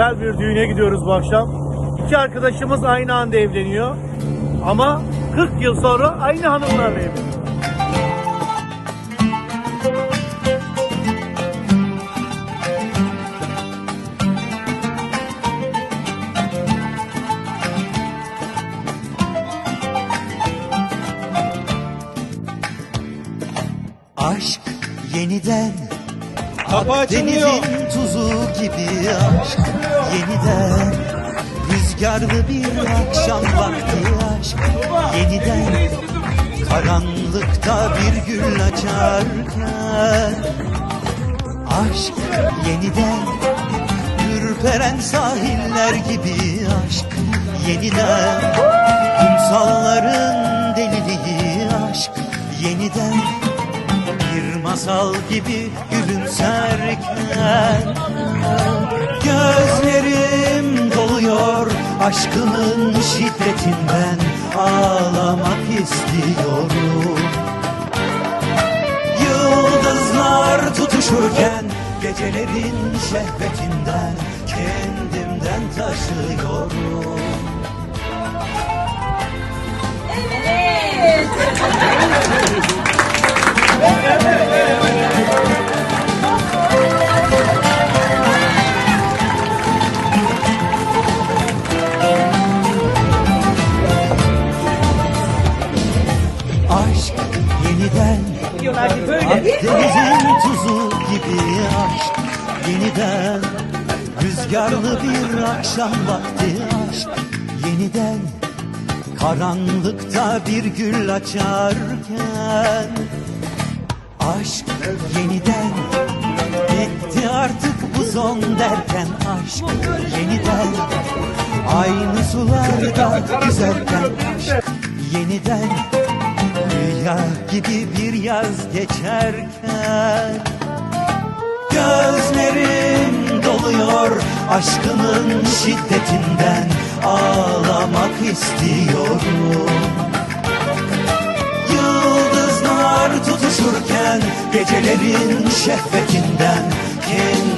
Güzel bir düğüne gidiyoruz bu akşam. İki arkadaşımız aynı anda evleniyor. Ama 40 yıl sonra aynı hanımlarla evleniyor. Aşk yeniden Kapı açılmıyor. Denizin tuzu gibi aşk yeniden. Rüzgarlı bir akşam vakti aşk yeniden. Karanlıkta bir gül açarken Aşk yeniden. Ürperen sahiller gibi aşk yeniden. Kumsalların deliliği aşk yeniden bir masal gibi gülümserken Gözlerim doluyor aşkının şiddetinden Ağlamak istiyorum. Yıldızlar tutuşurken Gecelerin şehvetinden Kendimden taşıyorum yeniden Akdeniz'in tuzu gibi aşk. Yeniden Rüzgarlı bir akşam vakti aşk. Yeniden Karanlıkta bir gül açarken Aşk yeniden Bitti artık bu son derken aşk. Yeniden Aynı sularda yüzerken aşk. Yeniden gibi bir yaz geçerken Gözlerim doluyor aşkının şiddetinden Ağlamak istiyorum. Yıldızlar tutuşurken Gecelerin şehvetinden Kendimden